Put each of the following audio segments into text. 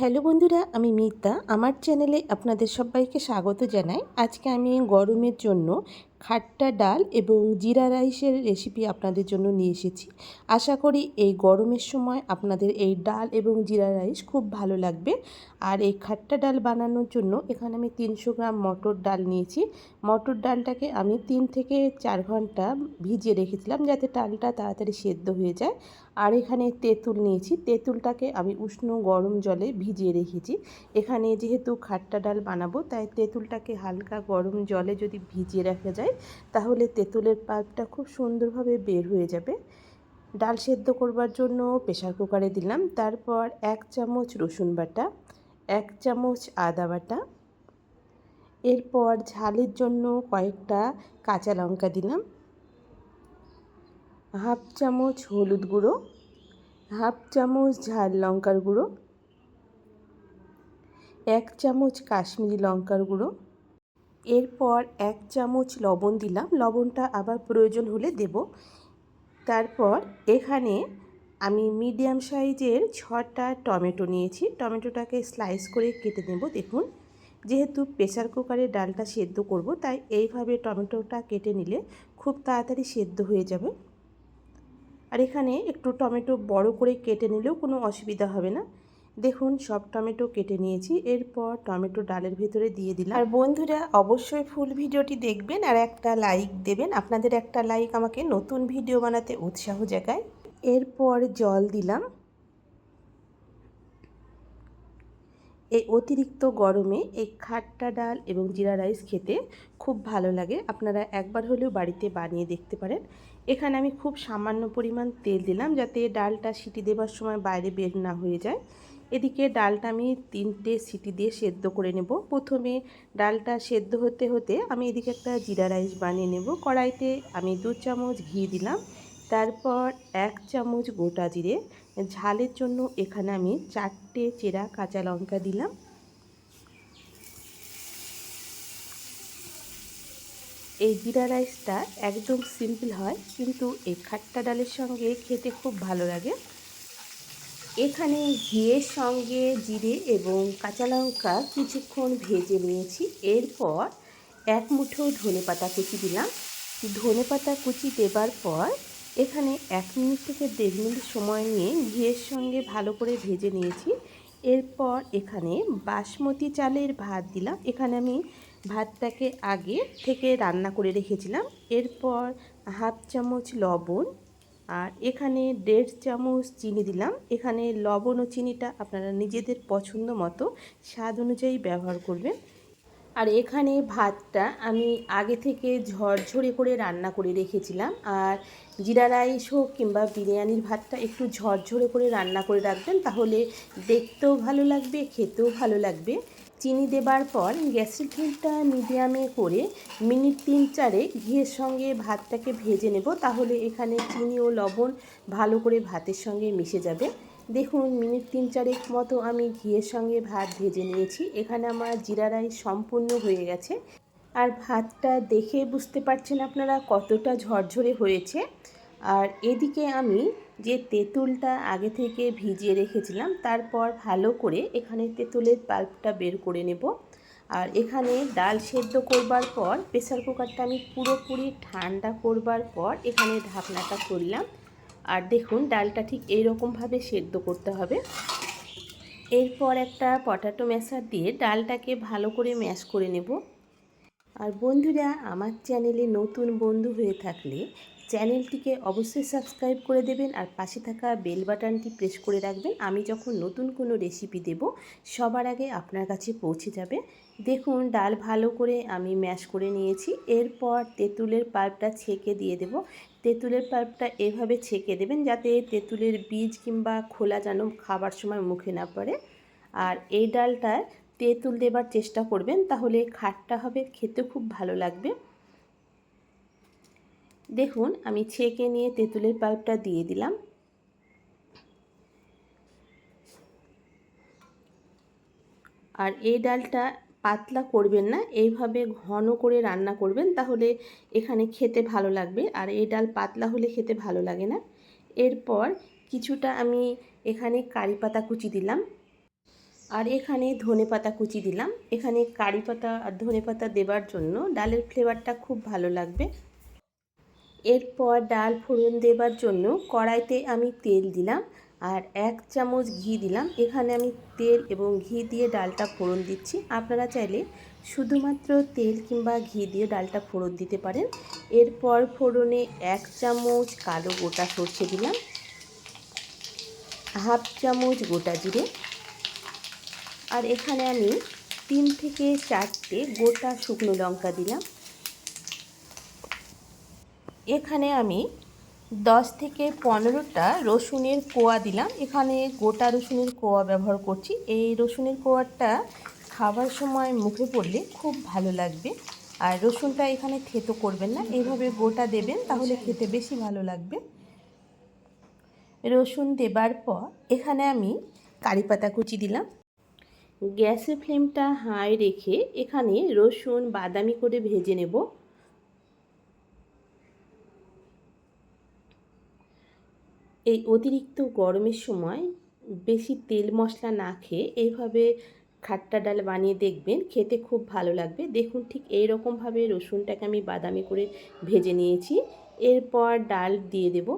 Hello বন্ধুরা আমি মিতা। আমার চ্যানেলে আপনাদের সবাইকে স্বাগত জানাই। আজকে আমি গরমের জন্য খাট্টা ডাল এবং জিরা রাইসের রেসিপি আপনাদের জন্য নিয়ে এসেছি। আশা করি এই গরমের সময় আপনাদের এই ডাল এবং জিরা রাইস খুব ভালো লাগবে। আর এই খাট্টা ডাল বানানোর জন্য এখানে আমি তিনশো গ্রাম মটর ডাল নিয়েছি। মটর ডালটাকে আমি তিন থেকে চার ঘণ্টা ভিজিয়ে রেখেছিলাম যাতে ডালটা তাড়াতাড়ি সেদ্ধ হয়ে যায়। আর এখানে তেঁতুল নিয়েছি। তেঁতুলটাকে আমি উষ্ণ গরম জলে ভিজিয়ে রেখেছি। এখানে যেহেতু খাট্টা ডাল বানাবো, তাই তেঁতুলটাকে হালকা গরম জলে যদি ভিজিয়ে রাখা যায় তাহলে তেঁতুলের পাল্পটা খুব সুন্দরভাবে বের হয়ে যাবে। ডাল সেদ্ধ করবার জন্য প্রেশার কুকারে দিলাম। তারপর এক চামচ রসুন বাটা, এক চামচ আদা বাটা। এরপর ঝালের জন্য কয়েকটা কাঁচা লঙ্কা দিলাম। হাফ চামচ হলুদ গুঁড়ো, হাফ চামচ ঝাল লঙ্কার গুঁড়ো, এক চামচ কাশ্মীরি লঙ্কার গুঁড়ো। এরপর এক চামচ লবণ দিলাম। লবণটা আবার প্রয়োজন হলে দেব। তারপর এখানে আমি মিডিয়াম সাইজের ছটা টমেটো নিয়েছি। টমেটোটাকে স্লাইস করে কেটে নেব, দেখুন। যেহেতু প্রেসার কুকারে ডালটা সেদ্ধ করব, তাই এইভাবে টমেটোটা কেটে নিলে খুব তাড়াতাড়ি সেদ্ধ হয়ে যাবে। আর এখানে একটু টমেটো বড় করে কেটে নিলেও কোনো অসুবিধা হবে না। দেখুন সব টমেটো কেটে নিয়েছি। এরপর টমেটো ডালের ভেতরে দিয়ে দিলাম। আর বন্ধুরা অবশ্যই ফুল ভিডিওটি দেখবেন আর একটা লাইক দেবেন। আপনাদের একটা লাইক আমাকে নতুন ভিডিও বানাতে উৎসাহ জাগায়। এরপর জল দিলাম। এই অতিরিক্ত গরমে এই খাট্টা ডাল এবং জিরা রাইস খেতে খুব ভালো লাগে। আপনারা একবার হলেও বাড়িতে বানিয়ে দেখতে পারেন। এখানে আমি খুব সামান্য পরিমাণ তেল দিলাম যাতে ডালটা সিটি দেবার সময় বাইরে বের না হয়ে যায়। এদিকে ডালটা আমি তিনটে সিটি দিয়ে সেদ্ধ করে নেব। প্রথমে ডালটা সেদ্ধ হতে হতে আমি এদিকে একটা জিরা রাইস বানিয়ে নেব। কড়াইতে আমি দু চামচ ঘি দিলাম। তারপর এক চামচ গোটা জিরে। ঝালের জন্য এখানে আমি চারটে চেরা কাঁচা লঙ্কা দিলাম। এই জিরা রাইসটা একদম সিম্পল হয়, কিন্তু এই খাট্টা ডালের সঙ্গে খেতে খুব ভালো লাগে। এখানে ঘিয়ের সঙ্গে জিরে এবং কাঁচা লঙ্কা কিছুক্ষণ ভেজে নিয়েছি। এরপর এক মুঠো ধনে পাতা কুচি দিলাম। ধনে পাতা কুচি দেবার পর এখানে এক মিনিট থেকে দেড় মিনিট সময় নিয়ে ঘিয়ের সঙ্গে ভালো করে ভেজে নিয়েছি। এরপর এখানে বাসমতি চালের ভাত দিলাম। এখানে আমি ভাতটাকে আগে থেকে রান্না করে রেখেছিলাম। এরপর হাফ চামচ লবণ আর এখানে দেড় চামচ চিনি দিলাম। এখানে লবণ ও চিনিটা আপনারা নিজেদের পছন্দ মতো স্বাদ অনুযায়ী ব্যবহার করবেন। আর এখানে ভাতটা আমি আগে থেকে ঝরঝরে করে রান্না করে রেখেছিলাম। আর জিরা রাইস হোক কিংবা বিরিয়ানির ভাতটা একটু ঝরঝরে করে রান্না করে রাখবেন, তাহলে দেখতেও ভালো লাগবে, খেতেও ভালো লাগবে। চিনি দেবার পর গ্যাসের ফ্লেমটা মিডিয়ামে করে মিনিট তিন চারে ঘিয়ের সঙ্গে ভাতটাকে ভেজে নেব। তাহলে এখানে চিনি ও লবণ ভালো করে ভাতের সঙ্গে মিশে যাবে। দেখুন, মিনিট তিন চারেক মতো আমি ঘিয়ের সঙ্গে ভাত ভেজে নিয়েছি। এখানে আমার জিরা রাইস সম্পূর্ণ হয়ে গেছে। আর ভাতটা দেখে বুঝতে পারছেন আপনারা কতটা ঝরঝরে হয়েছে। আর এদিকে আমি যে তেঁতুলটা আগে থেকে ভিজিয়ে রেখেছিলাম, তারপর ভালো করে এখানে তেঁতুলের পাল্পটা বের করে নেব। আর এখানে ডাল সেদ্ধ করবার পর, প্রেসার কুকারটা আমি পুরোপুরি ঠান্ডা করবার পর এখানে ঢাকনাটা করলাম আর দেখুন, ডালটা ঠিক এইরকমভাবে সেদ্ধ করতে হবে। এরপর একটা পটাটো ম্যাশার দিয়ে ডালটাকে ভালো করে ম্যাশ করে নেব। আর বন্ধুরা, আমার চ্যানেলে নতুন বন্ধু হয়ে থাকলে চ্যানেলটিকে অবশ্যই সাবস্ক্রাইব করে দেবেন আর পাশে থাকা বেল বাটনটি প্রেস করে রাখবেন। আমি যখন নতুন কোনো রেসিপি দেব, সবার আগে আপনার কাছে পৌঁছে যাবে। দেখুন, ডাল ভালো করে আমি ম্যাশ করে নিয়েছি। এরপর তেঁতুলের পাল্পটা ছেঁকে দিয়ে দেব। তেঁতুলের পাল্পটা এভাবে ছেঁকে দেবেন যাতে তেঁতুলের বীজ কিংবা খোলা যেন খাবার সময় মুখে না পড়ে। আর এই ডালটায় তেঁতুল দেবার চেষ্টা করবেন, তাহলে খাটটা হবে, খেতে খুব ভালো লাগবে। দেখুন, আমি ছেঁকে নিয়ে তেঁতুলের পাল্পটা দিয়ে দিলাম। আর এই ডালটা পাতলা করবেন না, এইভাবে ঘন করে রান্না করবেন, তাহলে এখানে খেতে ভালো লাগবে। আর এই ডাল পাতলা হলে খেতে ভালো লাগে না। এরপর কিছুটা আমি এখানে কারি পাতা কুচি দিলাম। আর এখানে ধনে পাতা কুচি দিলাম। এখানে কারি পাতা আর ধনে পাতা দেবার জন্য ডালের ফ্লেভারটা খুব ভালো লাগবে। এরপর ডাল ফোড়ন দেবার জন্য কড়াইতে আমি তেল দিলাম আর এক চামচ ঘি দিলাম। এখানে আমি তেল এবং ঘি দিয়ে ডালটা ফোড়ন দিচ্ছি। আপনারা চাইলে শুধুমাত্র তেল কিংবা ঘি দিয়ে ডালটা ফোড়ন দিতে পারেন। এরপর ফোড়নে এক চামচ কালো গোটা সর্ষে দিলাম, হাফ চামচ গোটা জিরে আর এখানে আমি তিন থেকে চারটে গোটা শুকনো লঙ্কা দিলাম। এখানে আমি দশ থেকে পনেরোটা রসুনের কোয়া দিলাম। এখানে গোটা রসুনের কোয়া ব্যবহার করছি। এই রসুনের কোয়াটা খাবার সময় মুখে পড়লে খুব ভালো লাগবে। আর রসুনটা এখানে থেতো করবেন না। এইভাবে গোটা দেবেন, তাহলে খেতে বেশি ভালো লাগবে। রসুন দেবার পর এখানে আমি কারি পাতা কুচি দিলাম। গ্যাসের ফ্লেমটা হাই রেখে এখানে রসুন বাদামি করে ভেজে নেব। এই অতিরিক্ত গরমের সময় বেশি তেল মশলা না খেয়ে এইভাবে খাট্টা ডাল বানিয়ে দেখবেন, খেতে খুব ভালো লাগবে। দেখুন ঠিক এই রকমভাবে রসুনটাকে আমি বাদামি করে ভেজে নিয়েছি। এরপর ডাল দিয়ে দেব।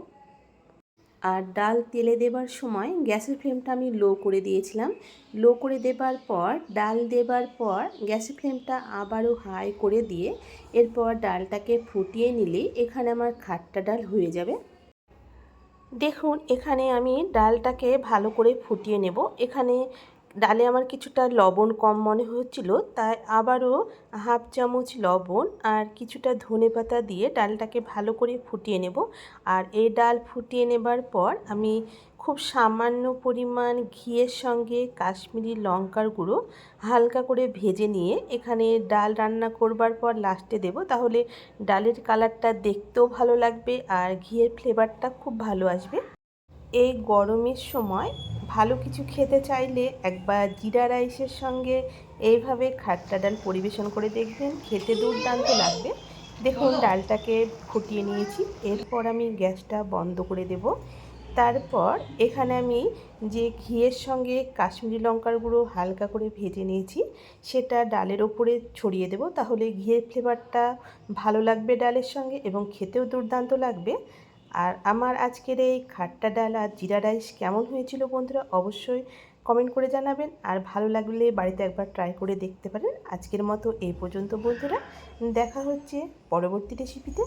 আর ডাল তেলে দেবার সময় গ্যাসের ফ্লেমটা আমি লো করে দিয়েছিলাম। লো করে দেবার পর, ডাল দেবার পর গ্যাসের ফ্লেমটা আবারও হাই করে দিয়ে এরপর ডালটাকে ফুটিয়ে নিলে এখানে আমার খাট্টা ডাল হয়ে যাবে। দেখুন, এখানে আমি ডালটাকে ভালো করে ফুটিয়ে নেব। এখানে ডালে আমার কিছুটা লবণ কম মনে হচ্ছিল, তাই আবারও হাফ চামচ লবণ আর কিছুটা ধনে পাতা দিয়ে ডালটাকে ভালো করে ফুটিয়ে নেব। আর এই ডাল ফুটিয়ে নেবার পর আমি খুব সামান্য পরিমাণ ঘিয়ের সঙ্গে কাশ্মীরি লঙ্কার গুঁড়ো হালকা করে ভেজে নিয়ে এখানে ডাল রান্না করবার পর লাস্টে দেব। তাহলে ডালের কালারটা দেখতেও ভালো লাগবে আর ঘিয়ের ফ্লেভারটা খুব ভালো আসবে। এই গরমের সময় ভালো কিছু খেতে চাইলে একবার জিরা রাইসের সঙ্গে এইভাবে খাট্টা ডাল পরিবেশন করে দেখবেন, খেতে দুর্দান্ত লাগবে। দেখুন, ডালটাকে ফুটিয়ে নিয়েছি। এরপর আমি গ্যাসটা বন্ধ করে দেব। তারপর এখানে আমি যে ঘিয়ের সঙ্গে কাশ্মীরি লঙ্কার গুঁড়ো হালকা করে ভেজে নিয়েছি, সেটা ডালের ওপরে ছড়িয়ে দেব। তাহলে ঘিয়ের ফ্লেভারটা ভালো লাগবে ডালের সঙ্গে এবং খেতেও দুর্দান্ত লাগবে। আর আমার আজকের এই খাট্টা ডাল আর জিরা রাইস কেমন হয়েছিল বন্ধুরা অবশ্যই কমেন্ট করে জানাবেন। আর ভালো লাগলে বাড়িতে একবার ট্রাই করে দেখতে পারেন। আজকের মতো এই পর্যন্ত বন্ধুরা। দেখা হচ্ছে পরবর্তী রেসিপিতে।